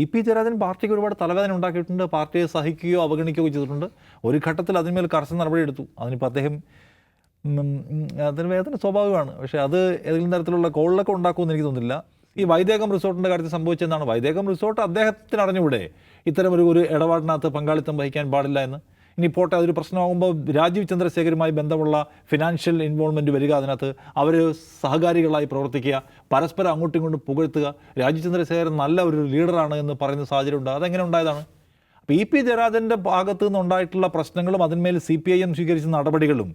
E P Jayarajan പാർട്ടിക്ക് ഒരുപാട് തലവേദന ഉണ്ടാക്കിയിട്ടുണ്ട്. പാർട്ടിയെ സഹിക്കുകയോ അവഗണിക്കുകയോ ചെയ്തിട്ടുണ്ട്. ഒരു ഘട്ടത്തിൽ അതിന്മേൽ കർശന നടപടി എടുത്തു. അതിനിപ്പോൾ അദ്ദേഹം അതിന് വേദന സ്വാഭാവികമാണ്. പക്ഷേ അത് ഏതെങ്കിലും തരത്തിലുള്ള കോളിലൊക്കെ ഉണ്ടാക്കുമെന്ന് എനിക്ക് തോന്നുന്നില്ല. ഈ വൈദേകം റിസോർട്ടിന്റെ കാര്യത്തിൽ സംഭവിച്ചെന്നാണ് വൈദേകം റിസോർട്ട് അദ്ദേഹത്തിന് ഇത്തരം ഒരു ഒരു ഇടപാടിനകത്ത് പങ്കാളിത്തം വഹിക്കാൻ പാടില്ല എന്ന്. ഇനി പോട്ടെ അതൊരു പ്രശ്നമാകുമ്പോൾ രാജീവ് ചന്ദ്രശേഖരുമായി ബന്ധമുള്ള ഫിനാൻഷ്യൽ ഇൻവോൾവ്മെന്റ് വരിക അതിനകത്ത് അവർ സഹകാരികളായി പ്രവർത്തിക്കുക പരസ്പരം അങ്ങോട്ടും ഇങ്ങോട്ടും പുകഴ്ത്തുക. രാജീവ് ചന്ദ്രശേഖരൻ നല്ല ഒരു ലീഡറാണ് എന്ന് പറയുന്ന സാഹചര്യം ഉണ്ട് അതെങ്ങനെ ഉണ്ടായതാണ്? അപ്പോൾ ഇ പി ജയരാജന്റെ ഭാഗത്തു നിന്നുണ്ടായിട്ടുള്ള പ്രശ്നങ്ങളും അതിന്മേൽ സി പി ഐ എം സ്വീകരിച്ച നടപടികളും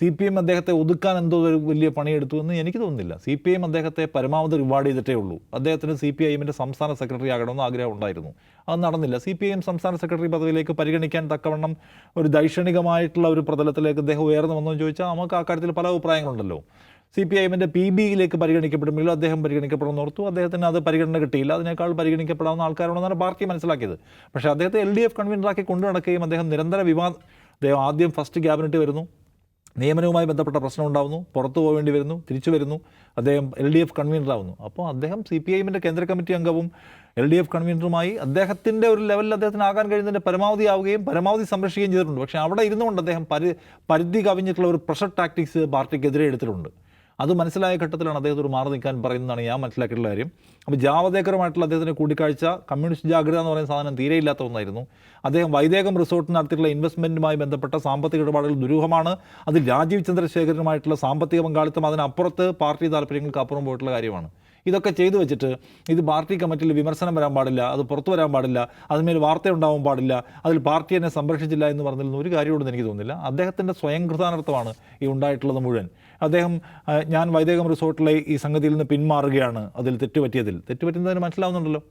സി പി എം അദ്ദേഹത്തെ ഒതുക്കാൻ എന്തോ ഒരു വലിയ പണിയെടുത്തു എന്ന് എനിക്ക് തോന്നുന്നില്ല. സി പി എം അദ്ദേഹത്തെ പരമാവധി റിവാർഡ് ചെയ്തിട്ടേ ഉള്ളൂ. അദ്ദേഹത്തിന് സി പി ഐ എമ്മിന്റെ സംസ്ഥാന സെക്രട്ടറി ആകണമെന്ന് ആഗ്രഹം ഉണ്ടായിരുന്നു. അത് നടന്നില്ല. സി പി ഐ എം സംസ്ഥാന സെക്രട്ടറി പദവിയിലേക്ക് പരിഗണിക്കാൻ തക്കവണ്ണം ഒരു ദൈക്ഷണികമായിട്ടുള്ള ഒരു പ്രതലത്തിലേക്ക് അദ്ദേഹം ഉയർന്നു വന്നു എന്ന് ചോദിച്ചാൽ നമുക്ക് ആ കാര്യത്തിൽ പല അഭിപ്രായങ്ങളുണ്ടല്ലോ. സി പി ഐ എമ്മിന്റെ പി ബിയിലേക്ക് പരിഗണിക്കപ്പെടുമെങ്കിലും അദ്ദേഹം പരിഗണിക്കപ്പെടുമെന്ന് ഓർത്തു. അദ്ദേഹത്തിന് അത് പരിഗണന കിട്ടിയില്ല. അതിനേക്കാൾ പരിഗണിക്കപ്പെടാവുന്ന ആൾക്കാരുണ്ടെന്നാണ് പാർട്ടി മനസ്സിലാക്കിയത്. പക്ഷേ അദ്ദേഹത്തെ എൽ ഡി എഫ് കൺവീനറാക്കി കൊണ്ടു നടക്കുകയും അദ്ദേഹം നിരന്തര വിവാദം അദ്ദേഹം ആദ്യം ഫസ്റ്റ് ക്യാബിനറ്റ് വരുന്നു. നിയമനവുമായി ബന്ധപ്പെട്ട പ്രശ്നം ഉണ്ടാവുന്നു പുറത്തു പോകേണ്ടി വരുന്നു തിരിച്ചു വരുന്നു. അദ്ദേഹം എൽ ഡി എഫ് കൺവീനറാവുന്നു അപ്പോൾ അദ്ദേഹം സി പി ഐ കേന്ദ്ര കമ്മിറ്റി അംഗവും എൽ ഡി എഫ് കൺവീനറുമായി അദ്ദേഹത്തിന്റെ ഒരു ലെവലിൽ അദ്ദേഹത്തിന് ആകാൻ കഴിയുന്നതിന്റെ പരമാവധി ആവുകയും പരമാവധി സംരക്ഷിക്കുകയും ചെയ്തിട്ടുണ്ട്. പക്ഷേ അവിടെ ഇരുന്നുകൊണ്ട് അദ്ദേഹം പരി പരിധി കവിഞ്ഞിട്ടുള്ള ഒരു പ്രഷർ ടാക്ടിക്സ് പാർട്ടിക്കെതിരെ എടുത്തിട്ടുണ്ട്. അത് മനസ്സിലായ ഘട്ടത്തിലാണ് അദ്ദേഹത്തോട് മാറി നിൽക്കാൻ പറയുന്നതാണ് ഞാൻ മനസ്സിലാക്കിയിട്ടുള്ള കാര്യം. അപ്പോൾ ജാവദേക്കറുമായിട്ടുള്ള അദ്ദേഹത്തിന്റെ കൂടിക്കാഴ്ച കമ്മ്യൂണിസ്റ്റ് ജാഗ്രത എന്ന് പറയുന്ന സാധനം തീരെ ഇല്ലാത്ത ഒന്നായിരുന്നു. അദ്ദേഹം വൈദേകം റിസോർട്ട് നടത്തിയിട്ടുള്ള ഇൻവെസ്റ്റ്മെന്റുമായി ബന്ധപ്പെട്ട സാമ്പത്തിക ഇടപാടുകൾ ദുരൂഹമാണ്. അത് രാജീവ് ചന്ദ്രശേഖരനുമായിട്ടുള്ള സാമ്പത്തിക പങ്കാളിത്തം അതിനപ്പുറത്ത് പാർട്ടി താല്പര്യങ്ങൾക്ക് അപ്പുറം പോയിട്ടുള്ള കാര്യമാണ്. ഇതൊക്കെ ചെയ്തു വെച്ചിട്ട് ഇത് പാർട്ടി കമ്മിറ്റിയിൽ വിമർശനം വരാൻ പാടില്ല അത് പുറത്തു വരാൻ പാടില്ല അതിന്മേൽ വാർത്ത ഉണ്ടാവാൻ പാടില്ല അതിൽ പാർട്ടി എന്നെ സംരക്ഷിച്ചില്ല എന്ന് പറഞ്ഞതിൽ ഒരു കാര്യമുണ്ടെന്ന് എനിക്ക് തോന്നുന്നില്ല. അദ്ദേഹത്തിന്റെ സ്വയം കൃതാനർത്ഥമാണ് ഈ ഉണ്ടായിട്ടുള്ളത് മുഴുവൻ. അദ്ദേഹം ഞാൻ വൈദേകം റിസോർട്ടിലെ ഈ സംഗതിയിൽ നിന്ന് പിന്മാറുകയാണ് അതിൽ തെറ്റുപറ്റിയതിൽ. തെറ്റുപറ്റുന്നതിന് മനസ്സിലാവുന്നുണ്ടല്ലോ.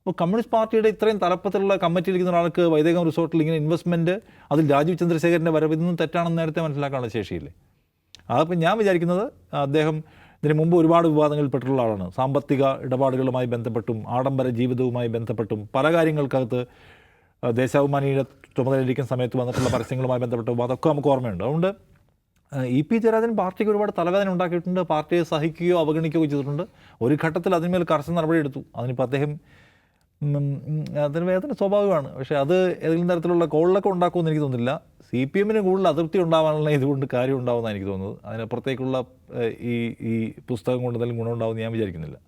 അപ്പോൾ കമ്മ്യൂണിസ്റ്റ് പാർട്ടിയുടെ ഇത്രയും തലപ്പത്തിലുള്ള കമ്മിറ്റിയിൽ ഇരിക്കുന്ന ഒരാൾക്ക് വൈദേകം റിസോർട്ടിൽ ഇങ്ങനെ ഇൻവെസ്റ്റ്മെന്റ് അതിൽ രാജീവ് ചന്ദ്രശേഖരന്റെ വരവ് ഇതൊന്നും തെറ്റാണെന്ന് നേരത്തെ മനസ്സിലാക്കാനുള്ള ശേഷിയില്ലേ? അതിപ്പോൾ ഞാൻ വിചാരിക്കുന്നത് അദ്ദേഹം ഇതിന് മുമ്പ് ഒരുപാട് വിവാദങ്ങളിൽപ്പെട്ടിട്ടുള്ള ആളാണ്. സാമ്പത്തിക ഇടപാടുകളുമായി ബന്ധപ്പെട്ടും ആഡംബര ജീവിതവുമായി ബന്ധപ്പെട്ടും പല കാര്യങ്ങൾക്കകത്ത് ദേശാഭിമാനിയുടെ ചുമതലയിരിക്കുന്ന സമയത്ത് വന്നിട്ടുള്ള പരസ്യങ്ങളുമായി ബന്ധപ്പെട്ടും അതൊക്കെ നമുക്ക് ഓർമ്മയുണ്ട്. അതുകൊണ്ട് ഇ പി ജയരാജൻ പാർട്ടിക്ക് ഒരുപാട് തലവേദന ഉണ്ടാക്കിയിട്ടുണ്ട്. പാർട്ടിയെ സഹിക്കുകയോ അവഗണിക്കുകയോ ചെയ്തിട്ടുണ്ട്. ഒരു ഘട്ടത്തിൽ അതിന്മേൽ കർശന നടപടി എടുത്തു അതിനിപ്പോൾ അദ്ദേഹം അതിന് വേദന സ്വാഭാവികമാണ്. പക്ഷേ അത് ഏതെങ്കിലും തരത്തിലുള്ള കോളിലൊക്കെ ഉണ്ടാക്കുമെന്ന് എനിക്ക് തോന്നുന്നില്ല. സി പി എമ്മിന് കൂടുതൽ അതൃപ്തി ഉണ്ടാവാനുള്ള ഇതുകൊണ്ട് കാര്യം ഉണ്ടാവുമെന്നാണ് എനിക്ക് തോന്നുന്നത്. അതിനപ്പുറത്തേക്കുള്ള ഈ ഈ പുസ്തകം കൊണ്ട് എന്തെങ്കിലും ഗുണമുണ്ടാവുമെന്ന് ഞാൻ വിചാരിക്കുന്നില്ല.